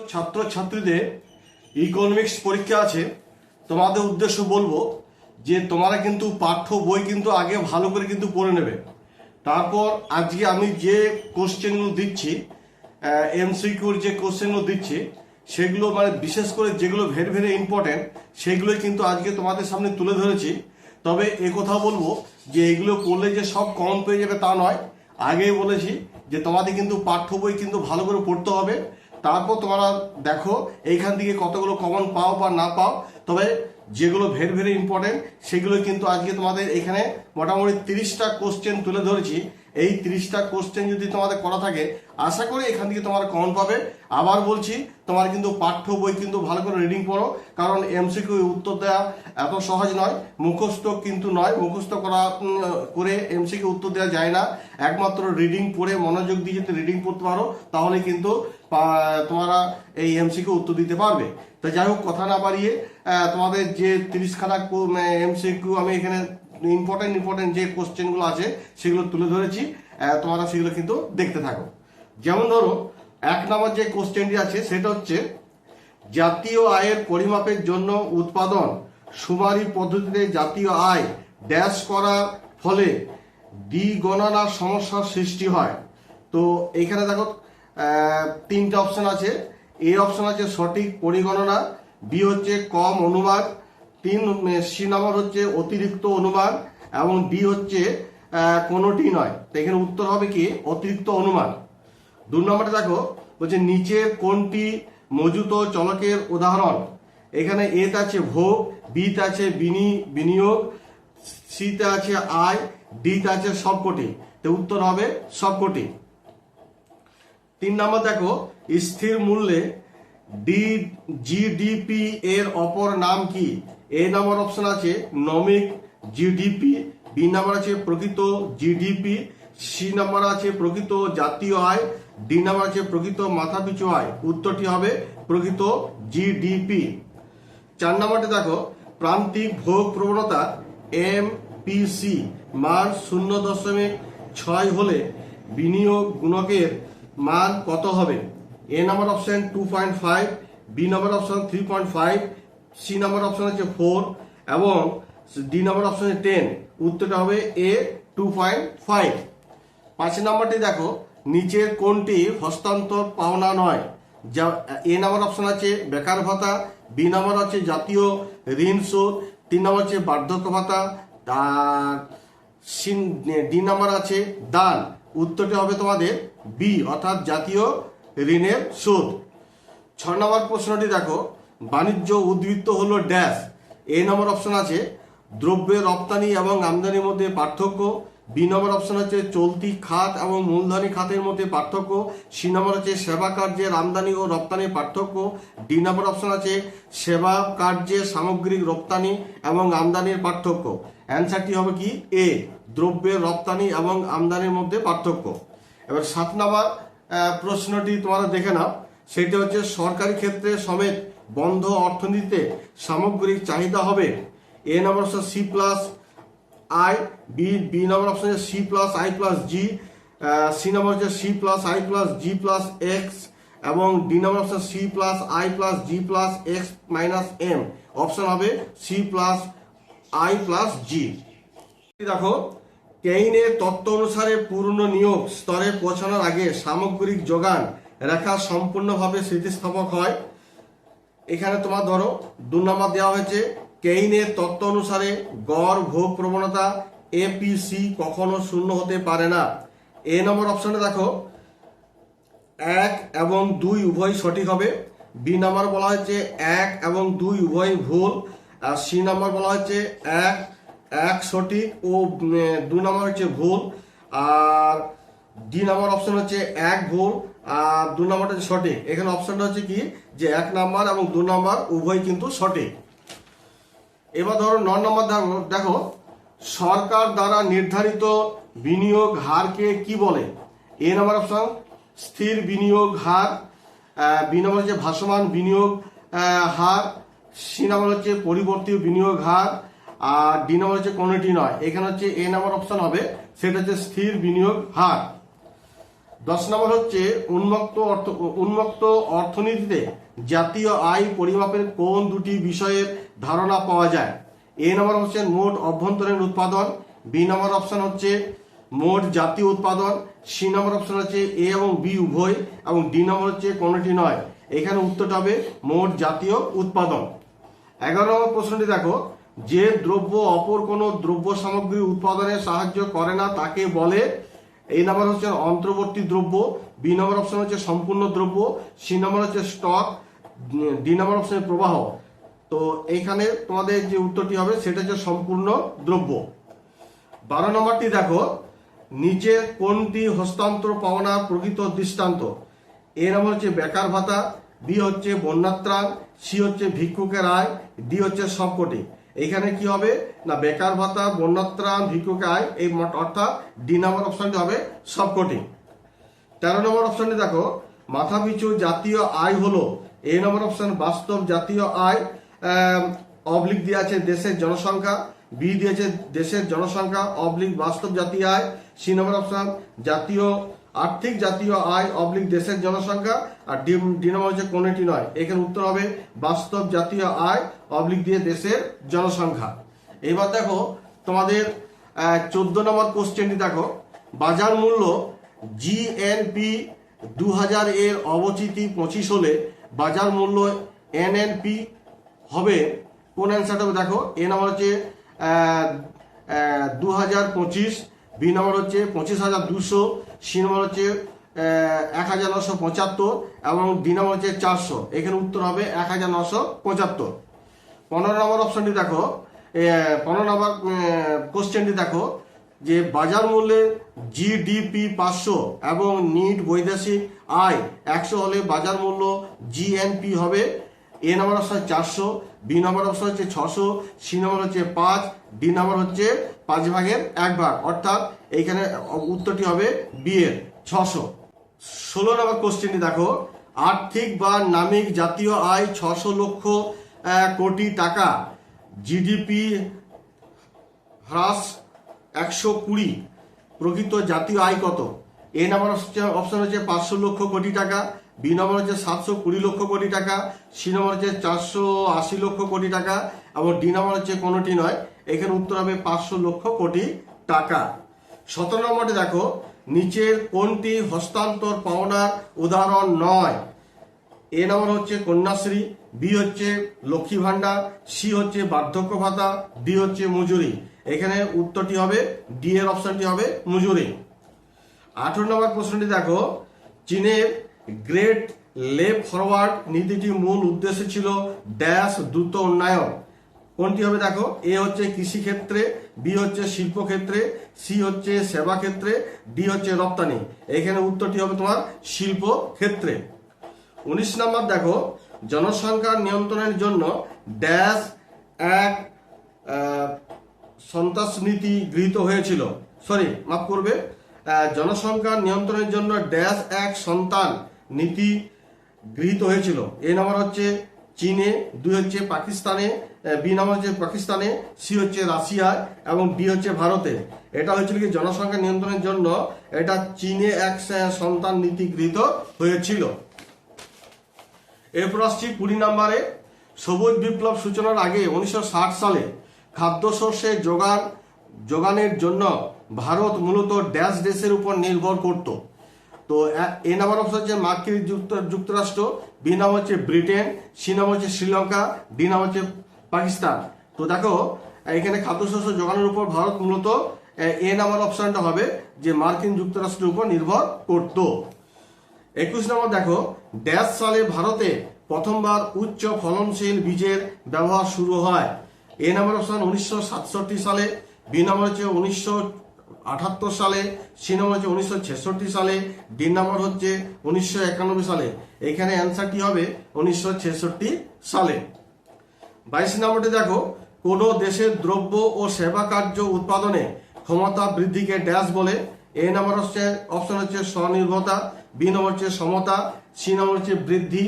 ছাত্রছাত্রীদের ইকোনমিক্স পরীক্ষা আছে। তোমাদের উদ্দেশ্য বলব যে তোমরা কিন্তু পাঠ্য বই কিন্তু আগে ভালো করে কিন্তু পড়ে নেবে। তারপর আজকে আমি যে কোশ্চেনগুলো দিচ্ছি এমসিকিউর যে কোশ্চেনগুলো দিচ্ছি, সেগুলো মানে বিশেষ করে যেগুলো ভেরি ভেরি ইম্পর্টেন্ট সেগুলোই কিন্তু আজকে তোমাদের সামনে তুলে ধরেছি। তবে এ কথা বলব যে এগুলো করলে যে সব কমন পেয়ে যাবে তা নয়। আগেই বলেছি যে তোমাদের কিন্তু পাঠ্য বই কিন্তু ভালো করে পড়তে হবে। তারপর তোমরা দেখো, এইখান থেকে কতগুলো কমন পাও বা না পাও। তবে যেগুলো ভেরি ভেরি ইম্পর্টেন্ট সেগুলো কিন্তু আজকে তোমাদের এখানে মোটামুটি তিরিশটা কোশ্চেন তুলে ধরেছি। এই তিরিশটা কোশ্চেন যদি তোমাদের করা থাকে, আশা করি এখান থেকে তোমার কমন পাবে। আবার বলছি, তোমার কিন্তু পাঠ্য বই কিন্তু ভালো করে রিডিং পড়ো কারণ এমসিকিউ উত্তর দেওয়া এত সহজ নয়, মুখস্থ কিন্তু নয়, মুখস্থ করা করে এমসিকিউ উত্তর দেওয়া যায় না। একমাত্র রিডিং পড়ে, মনোযোগ দিয়ে যদি রিডিং পড়তে পারো, তাহলে কিন্তু তোমরা এই এমসিকিউ উত্তর দিতে পারবে। তো যাই হোক, কথা না বাড়িয়ে তোমাদের যে তিরিশখানা এমসিকিউ আমি এখানে ইম্পর্টেন্ট ইম্পর্টেন্ট যে কোশ্চেনগুলো আছে, সেগুলো তুলে ধরেছি। তোমরা সেগুলো কিন্তু দেখতে থাকো। যেমন ধরো, এক নম্বর যে কোশ্চেনটি আছে, সেটা হচ্ছে, জাতীয় আয়ের পরিমাপের জন্য উৎপাদন সুমারি পদ্ধতিতে জাতীয় আয় ড্যাশ করার ফলে দ্বিগণনা সমস্যার সৃষ্টি হয়। তো এখানে দেখো তিনটা অপশন আছে। এ অপশন আছে সঠিক পরিগণনা, বি হচ্ছে কম অনুমান তিন সি নম্বর হচ্ছে অতিরিক্ত অনুমান এবং ডি হচ্ছে কোনোটি নয়। তো এখানে উত্তর হবে কি? অতিরিক্ত অনুমান। দু নম্বরে দেখো, বলছে নিচে কোনটি মজুত চলকের উদাহরণ? এখানে এতে আছে ভোগ বিতে আছে বিনি, বিনিয়োগ সিতে আছে আয় ডিতে আছে সবকটি। তো উত্তর হবে সবকটি। তিন নম্বর দেখো, স্থির মূল্যে ডি, জিডিপি এর অপর নাম কি? এ নাম্বার অপশন আছে নমিক জিডিপি বি নাম্বার আছে প্রকৃত জিডিপি সি নাম্বার আছে প্রকৃত জাতীয় আয় ডি নাম্বার আছে প্রকৃত মাথাপিছু আয়। উত্তরটি হবে প্রকৃত জিডিপি চার নাম্বারটি দেখো, প্রান্তিক ভোগ প্রবণতা এম পিসি মান শূন্য দশমিক ছয় হলে বিনিয়োগ গুণকের মান কত হবে? A number option two point five B number option three point five C number option হচ্ছে ফোর এবং ডি নম্বর অপশন টেন উত্তরটা হবে এ টু পয়েন্ট ফাইভ পাঁচ নম্বরটি দেখো নিচের কোনটি হস্তান্তর পাওনা নয়? যা এ নম্বর অপশন আছে বেকার ভাতা বি নম্বর আছে জাতীয় ঋণ শোধ তিন নম্বর আছে বার্ধক্য ভাতা আর ডি নম্বর আছে দান। উত্তরটি হবে তোমাদের বি অর্থাৎ জাতীয় ঋণের শোধ। ছ নম্বর প্রশ্নটি দেখো বাণিজ্য উদ্বৃত্ত হলো ড্যাশ। এ নম্বর অপশন আছে, দ্রব্যের রপ্তানি এবং আমদানির মধ্যে পার্থক্য। বি নম্বর অপশন আছে, চলতি খাত এবং মূলধনী খাতের মধ্যে পার্থক্য। সি নম্বর আছে, সেবা কার্যের আমদানি ও রপ্তানির পার্থক্য। ডি নম্বর অপশন আছে, সেবা কার্যের সামগ্রিক রপ্তানি এবং আমদানির পার্থক্য। অ্যান্সারটি হবে কি? এ, দ্রব্যের রপ্তানি এবং আমদানির মধ্যে পার্থক্য। এবার সাত নম্বর প্রশ্নটি তোমরা দেখে নাও। সেটি হচ্ছে সরকারি ক্ষেত্রে সমেত বন্ধ অর্থনীতিতে সামগ্রিক চাহিদা হবে। A number option C plus I B B number option C plus I plus G C number হচ্ছে C plus I plus G plus X এবং D number option C plus I plus G plus X minus M option হবে C plus I plus G দেখো কেইনের তত্ত্ব অনুসারে পূর্ণ নিয়োগ স্তরে পৌঁছানোর আগে সামগ্রিক যোগান রেখা সম্পূর্ণভাবে স্মৃতিস্থাপক হয়। এখানে তোমার ধরো, দু নম্বর দেওয়া হয়েছে, কেইনের তত্ত্ব অনুসারে গড়, ভোগ, প্রবণতা এপিসি কখনো শূন্য হতে পারে না। এ নম্বর অপশানে দেখো, এক এবং দুই উভয় সঠিক হবে। বি নাম্বার বলা হয়েছে, এক এবং দুই উভয় ভুল। আর সি নাম্বার বলা হয়েছে, এক এক সঠিক ও দুই নাম্বার হচ্ছে ভুল। আর ডি নাম্বার অপশন হচ্ছে এক ভুল, আর দু নাম্বারটা হচ্ছে সঠিক। এখানে অপশনটা হচ্ছে কি? যে এক নাম্বার এবং দু নাম্বার উভয় কিন্তু সঠিক। এবার ধরো ন নম্বর দেখো সরকার দ্বারা নির্ধারিত বিনিয়োগ হারকে কি বলে? এ নাম্বার অপশন, স্থির বিনিয়োগ হার বি নম্বর হচ্ছে ভাসমান বিনিয়োগ হার, সি নাম্বার হচ্ছে পরিবর্তিত বিনিয়োগ হার, আর ডি নম্বর হচ্ছে কোনটি নয়। এখানে হচ্ছে এ নাম্বার অপশন হবে, সেটা হচ্ছে স্থির বিনিয়োগ হার। দশ নম্বর হচ্ছে উন্মুক্ত অর্থ, উন্মুক্ত অর্থনীতিতে জাতীয় আয় পরিমাপের কোন দুটি বিষয়ের ধারণা পাওয়া যায়? এ নম্বর হচ্ছে মোট অভ্যন্তরীণ উৎপাদন, বি নম্বর অপশন হচ্ছে মোট জাতীয় উৎপাদন, সি নম্বর অপশন হচ্ছে এ এবং বি উভয়, এবং ডি নম্বর হচ্ছে কোনটি নয়। এখানে উত্তরটা হবে মোট জাতীয় উৎপাদন। এগারো নম্বর প্রশ্নটি দেখো, যে দ্রব্য অপর কোনো দ্রব্য সামগ্রী উৎপাদনে সাহায্য করে না তাকে বলে এই নাম্বার হচ্ছে অন্তর্বর্তী দ্রব্য, বি নম্বর অপশন হচ্ছে সম্পূর্ণ দ্রব্য, সি নম্বর হচ্ছে স্টক ডি নম্বর অপশন প্রবাহ। তো এইখানে তোমাদের যে উত্তরটি হবে সেটা হচ্ছে সম্পূর্ণ দ্রব্য। বারো নম্বরটি দেখো, নিচে কোনটি হস্তান্তর পাওনা প্রকৃত দৃষ্টান্ত? এ নম্বর হচ্ছে বেকার ভাতা, বি হচ্ছে বন্যাত্রাণ, সি হচ্ছে ভিক্ষুকের আয়, ডি হচ্ছে সবকটি এইখানে কি হবে? না, বেকার ভাতা, বন্যাত্রাণ ভিক্ষুকের আয়, এই অর্থাৎ ডি নম্বর অপশনটি হবে সবকটি। তেরো নম্বর অপশনটি দেখো, মাথাপিছু জাতীয় আয় হলো এই নম্বর অপশন বাস্তব জাতীয় আয় অবলিক দিয়ে আছে দেশের জনসংখ্যা বি দিয়েছে দেশের জনসংখ্যা, অবলিক বাস্তব জাতীয় আয় সি নম্বর অপশন জাতীয় আর্থিক, জাতীয় আয় অবলিক দেশের জনসংখ্যা আর ডি ডি নম্বর হচ্ছে কোনটি নয়? এখানে উত্তর হবে বাস্তব, জাতীয় আয় অবলিক দিয়ে দেশের জনসংখ্যা। এবার দেখো তোমাদের চোদ্দ নম্বর কোশ্চেনটি দেখো। বাজার মূল্য জিএনপি দু হাজার এর অবচিতি পঁচিশ হলে বাজার মূল্য এনএনপি হবে, কোন অ্যান্সারটা হবে দেখো? এ নম্বর হচ্ছে দু হাজার পঁচিশ, বি নম্বর হচ্ছে পঁচিশ হাজার দুশো সি নম্বর হচ্ছে এক হাজার নশো পঁচাত্তর এবং ডি নম্বর হচ্ছে চারশো। এখানে উত্তর হবে এক হাজার নশো পঁচাত্তর। পনেরো নম্বর অপশনটি দেখো পনেরো নম্বর কোশ্চেনটি দেখো, যে বাজার মূল্যে জিডিপি পাঁচশো এবং নিট বৈদেশিক আয় একশো হলে বাজার মূল্য জিএনপি হবে এ নাম্বার অপশন চারশো বি নাম্বার অপশন হচ্ছে ছশো সি নাম্বার হচ্ছে পাঁচ ডি নম্বর হচ্ছে পাঁচ ভাগের এক ভাগ। অর্থাৎ এইখানে উত্তরটি হবে বি এর ছশো। ষোলো নম্বর কোশ্চেনটি দেখো। আর্থিক বা নামিক জাতীয় আয় ছশো লক্ষ কোটি টাকা। জিডিপি হ্রাস একশো কুড়ি। প্রকৃত জাতীয় আয় কত? এ নাম্বার অপশন হচ্ছে পাঁচশো লক্ষ কোটি টাকা। বি নম্বর হচ্ছে সাতশো কুড়ি লক্ষ কোটি টাকা সি নম্বর হচ্ছে চারশো আশি লক্ষ কোটি টাকা এবং ডি নম্বর হচ্ছে কোনোটি নয়, এখানে উত্তর হবে পাঁচশো লক্ষ কোটি টাকা। সতেরো নম্বরটি দেখো, নিচের কোনটি হস্তান্তর পাওনার উদাহরণ নয়? এ নম্বর হচ্ছে কন্যাশ্রী, বি হচ্ছে লক্ষ্মী ভান্ডার সি হচ্ছে বার্ধক্য ভাতা, ডি হচ্ছে মজুরি। এখানে উত্তরটি হবে, ডি এর অপশনটি হবে মজুরি। আঠারো নম্বর প্রশ্নটি দেখো, চীনের গ্রেট লেপ ফরওয়ার্ড নীতিটি মূল উদ্দেশ্য ছিল ড্যাশ দ্রুত উন্নয়ন। কোনটি হবে দেখো? এ হচ্ছে কৃষিক্ষেত্রে বি হচ্ছে শিল্পক্ষেত্রে সি হচ্ছে সেবা ক্ষেত্রে ডি হচ্ছে রপ্তানি। এখানে উত্তরটি হবে তোমার শিল্প ক্ষেত্রে উনিশ নম্বর দেখো জনসংখ্যা নিয়ন্ত্রণের জন্য ড্যাশ এক সন্ত্রাস নীতি গৃহীত হয়েছিল। সরি মাফ করবে। আহ, জনসংখ্যা নিয়ন্ত্রণের জন্য ড্যাশ এক সন্তান। নীতি গৃহীত হয়েছিল। এ নম্বর হচ্ছে চীনে, দুই হচ্ছে পাকিস্তানে বি নম্বর হচ্ছে পাকিস্তানে, সি হচ্ছে রাশিয়ায় এবং ডি হচ্ছে ভারতে। এটা হয়েছিল কি জনসংখ্যা নিয়ন্ত্রণের জন্য এটা চীনে এক সন্তান নীতি গৃহীত হয়েছিল। এরপর আসছি কুড়ি নম্বরে। সবুজ বিপ্লব সূচনার আগে উনিশশো ষাট সালে খাদ্যশস্যের যোগান, যোগানের জন্য ভারত মূলত ড্যাশ দেশের উপর নির্ভর করত। তো, এ- নাম্বার অপশন হচ্ছে মার্কিন যুক্ত- যুক্তরাষ্ট্র, বি নাম হচ্ছে ব্রিটেন, সি নাম হচ্ছে শ্রীলঙ্কা ডি নাম হচ্ছে পাকিস্তান। তো দেখো, এখানে খাদ্যশস্য যোগানের উপর ভারত মূলত, এ- এ নাম্বার অপশনটা হবে যে মার্কিন যুক্তরাষ্ট্রের উপর নির্ভর করতো। একুশ নম্বর দেখো ড্যাশ সালে ভারতে প্রথমবার উচ্চ ফলনশীল বীজের ব্যবহার শুরু হয়। এ নাম্বার অপশন উনিশশো সাতষট্টি সালে, বি নম্বর হচ্ছে উনিশশো আটাত্তর সালে সি নম্বর হচ্ছে উনিশশো ছেষট্টি সালে ডি নম্বর হচ্ছে উনিশশো একানব্বই সালে। এখানে অ্যান্সারটি হবে? উনিশশো ছেষট্টি সালে। বাইশ নম্বরটি দেখো, কোন দেশের দ্রব্য ও সেবা কার্য উৎপাদনে ক্ষমতা বৃদ্ধিকে ড্যাশ বলে। এ নম্বর হচ্ছে অপশন হচ্ছে স্বনির্ভরতা বি নম্বর হচ্ছে সমতা সি নম্বর হচ্ছে বৃদ্ধি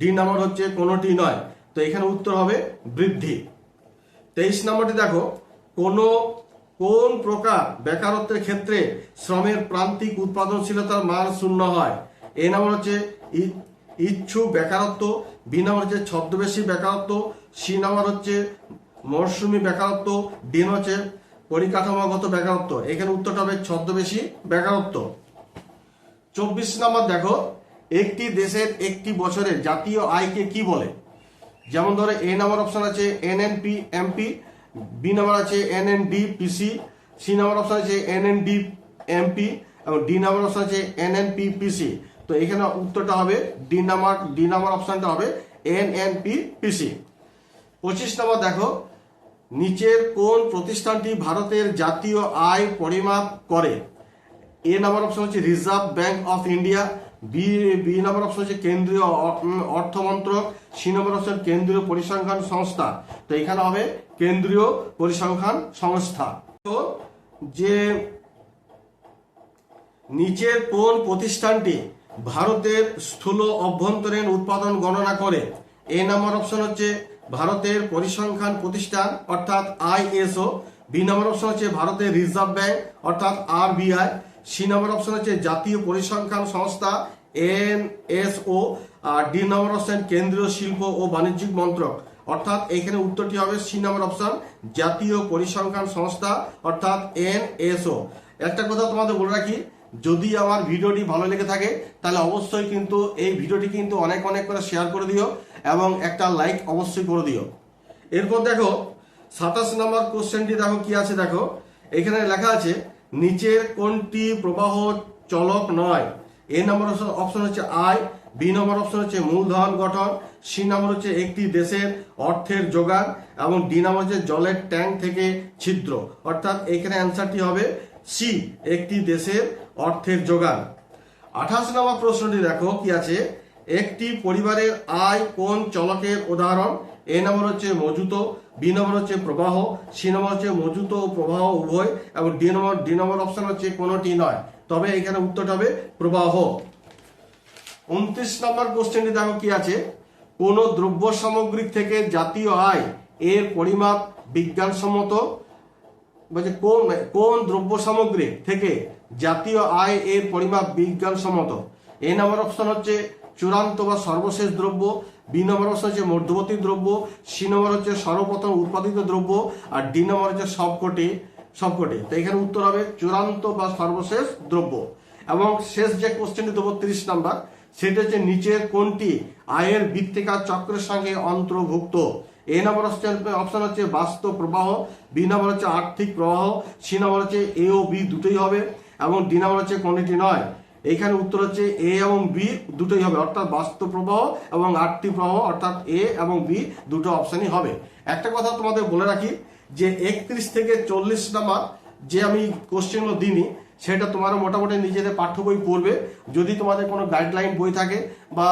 ডি নম্বর হচ্ছে কোনোটি নয়। তো এখানে উত্তর হবে বৃদ্ধি। তেইশ নম্বরটি দেখো, কোন কোন প্রকার বেকারত্বের ক্ষেত্রে শ্রমের প্রান্তিক উৎপাদনশীলতার মান শূন্য হয়? এ নাম্বার হচ্ছে ই- ইচ্ছুক বেকারত্ব, বি নাম্বার হচ্ছে ছদ্মবেশী বেকারত্ব, সি নাম্বার হচ্ছে মরশুমি বেকারত্ব, ডি নাম্বার হচ্ছে পরিকাঠামোগত বেকারত্ব। এখানে উত্তরটা হবে ছদ্মবেশী বেকারত্ব। চব্বিশ নম্বর দেখো, একটি দেশের একটি বছরে জাতীয় আয়কে কি বলে? যেমন ধরো এ নাম্বার অপশন আছে এনএনপি, এমপি। বি নাম্বার আছে N N NND PC C number option আছে এনএনডি এমপি এবং ডি নাম্বার অপশন আছে এনএনপি পিসি তো এখানে উত্তরটা হবে ডি নাম্বার ডি নাম্বার অপশনটা হবে এনএনপি পিসি পঁচিশ নম্বর দেখো, নিচের কোন প্রতিষ্ঠানটি ভারতের জাতীয় আয় পরিমাপ করে? এ নাম্বার অপশন হচ্ছে Reserve Bank of India B B number option হচ্ছে কেন্দ্রীয় অর্থ মন্ত্রক, সি নাম্বার অপশন কেন্দ্রীয় পরিসংখ্যান সংস্থা। তো এখানে হবে কেন্দ্রীয় পরিসংখ্যান সংস্থা। তো যে নিচের কোন প্রতিষ্ঠানটি ভারতের স্থূল অভ্যন্তরীণ উৎপাদন গণনা করে, এ নাম্বার অপশন হচ্ছে ভারতের পরিসংখ্যান প্রতিষ্ঠান, অর্থাৎ আইএসও বি নাম্বার অপশন হচ্ছে ভারতের রিজার্ভ ব্যাংক, অর্থাৎ আরবিআই সি নাম্বার অপশন হচ্ছে জাতীয় পরিসংখ্যান সংস্থা, এনএসও, আর ডি নাম্বার অপশন কেন্দ্রীয় শিল্প ও বাণিজ্যিক মন্ত্রক। অর্থাৎ এখানে উত্তরটি হবে সি নাম্বার অপশন, জাতীয় পরিসংখ্যান সংস্থা, অর্থাৎ এনএসও। একটা কথা তোমাদের বলে রাখি, যদি আমার ভিডিওটি ভালো লেগে থাকে, তাহলে অবশ্যই কিন্তু এই ভিডিওটি কিন্তু অনেক অনেক করে শেয়ার করে দিও এবং একটা লাইক অবশ্যই করে দিও। এরপর দেখো, সাতাশ নম্বর কোশ্চেনটি দেখো, কি আছে দেখো? এখানে লেখা আছে নিচের কোনটি প্রবাহ চলক নয়? এ নম্বর অপশন হচ্ছে আয়, বি নম্বর অপশন হচ্ছে মূলধন গঠন, সি নম্বর হচ্ছে একটি দেশের অর্থের যোগান, এবং ডি নম্বর হচ্ছে জলের ট্যাঙ্ক থেকে ছিদ্র। অর্থাৎ এখানে অ্যান্সারটি হবে সি, একটি দেশের অর্থের যোগান। আঠাশ নম্বর প্রশ্নটি দেখো কি আছে? একটি পরিবারের আয় কোন চলকের উদাহরণ? এ নম্বর হচ্ছে মজুত বি নম্বর হচ্ছে প্রবাহ সি নম্বর হচ্ছে মজুত ও প্রবাহ, উভয়, এবং D number D number option হচ্ছে কোনোটি নয়। তবে এখানে উত্তরটা হবে প্রবাহ। উনত্রিশ নম্বর কোশ্চেনটি দেখো কি আছে? কোন দ্রব্য সামগ্রিক থেকে জাতীয় আয় এর পরিমাপ বিজ্ঞানসম্মত? বলছে, কোন কোন দ্রব্য সামগ্রী থেকে জাতীয় আয় এর পরিমাপ বিজ্ঞানসম্মত? এ নম্বর অপশন হচ্ছে চূড়ান্ত বা সর্বশেষ দ্রব্য। বি নম্বর হচ্ছে মধ্যবর্তী দ্রব্য, সি নম্বর হচ্ছে সর্বপ্রথম উৎপাদিত দ্রব্য আর ডি নম্বর হচ্ছে সবকটি সবকটি। তো এখানে উত্তর হবে চূড়ান্ত বা সর্বশেষ দ্রব্য। এবং শেষ যে কোশ্চেনটি দেবো, তিরিশ নাম্বার, সেটা হচ্ছে নিচের কোনটি আয়ের বৃত্তিকার চক্রের সঙ্গে অন্তর্ভুক্ত? এ নম্বর অপশন হচ্ছে বাস্তব প্রবাহ, বি নম্বর হচ্ছে আর্থিক প্রবাহ, সি নম্বর হচ্ছে এ ও বি দুটোই হবে, এবং ডি নম্বর হচ্ছে কোনটি নয় এইখানে উত্তর হচ্ছে এ এবং বি দুটোই হবে, অর্থাৎ বাস্তব প্রবাহ এবং আর্থিক প্রবাহ, অর্থাৎ এ এবং বি দুটো অপশানই হবে। একটা কথা তোমাদের বলে রাখি, যে একত্রিশ থেকে চল্লিশ নাম্বার যে আমি কোশ্চেনগুলো দিইনি, সেটা তোমার মোটামুটি নিজেদের পাঠ্য বই পড়বে। যদি তোমাদের কোনো গাইডলাইন বই থাকে বা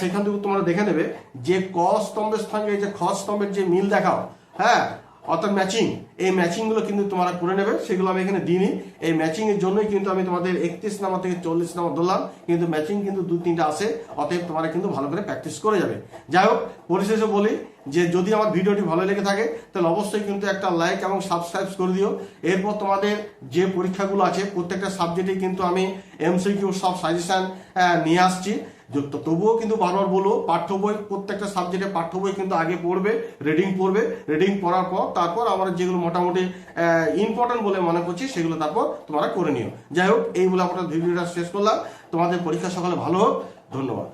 সেখান থেকে তোমরা দেখে নেবে যে ক স্তম্ভের সঙ্গে যে খ স্তম্ভের যে মিল দেখাও হ্যাঁ অর্থাৎ ম্যাচিং এই ম্যাচিংগুলো কিন্তু তোমরা করে নেবে, সেগুলো আমি এখানে দিইনি। এই ম্যাচিং এর জন্যই কিন্তু আমি তোমাদের একত্রিশ নাম্বার থেকে চল্লিশ নাম্বার ধরলাম, কিন্তু ম্যাচিং কিন্তু দু তিনটা আসে অতএব তোমরা কিন্তু ভালো করে প্র্যাকটিস করে যাবে। যাই হোক, পরিশেষে বলি যে যদি আমার ভিডিওটি ভালো লেগে থাকে, তাহলে অবশ্যই কিন্তু একটা লাইক এবং সাবস্ক্রাইব করে দিও। এরপর তোমাদের যে পরীক্ষাগুলো আছে, প্রত্যেকটা সাবজেক্টে কিন্তু আমি এমসিকিউ সব সাজেশন নিয়ে আসছি। যে- তো তবুও কিন্তু বারবার বলব পাঠ্য বই, প্রত্যেকটা সাবজেক্টে পাঠ্য বই কিন্তু আগে পড়বে রিডিং পড়বে রিডিং পড়ার পর তারপর আমরা যেগুলো মোটামুটি ইম্পর্টেন্ট বলে মনে করছি, সেগুলো তারপর তোমরা করে নিও। যাই হোক, এই বলে আমরা ভিডিওটা শেষ করলাম। তোমাদের পরীক্ষা সকালে ভালো হোক। ধন্যবাদ।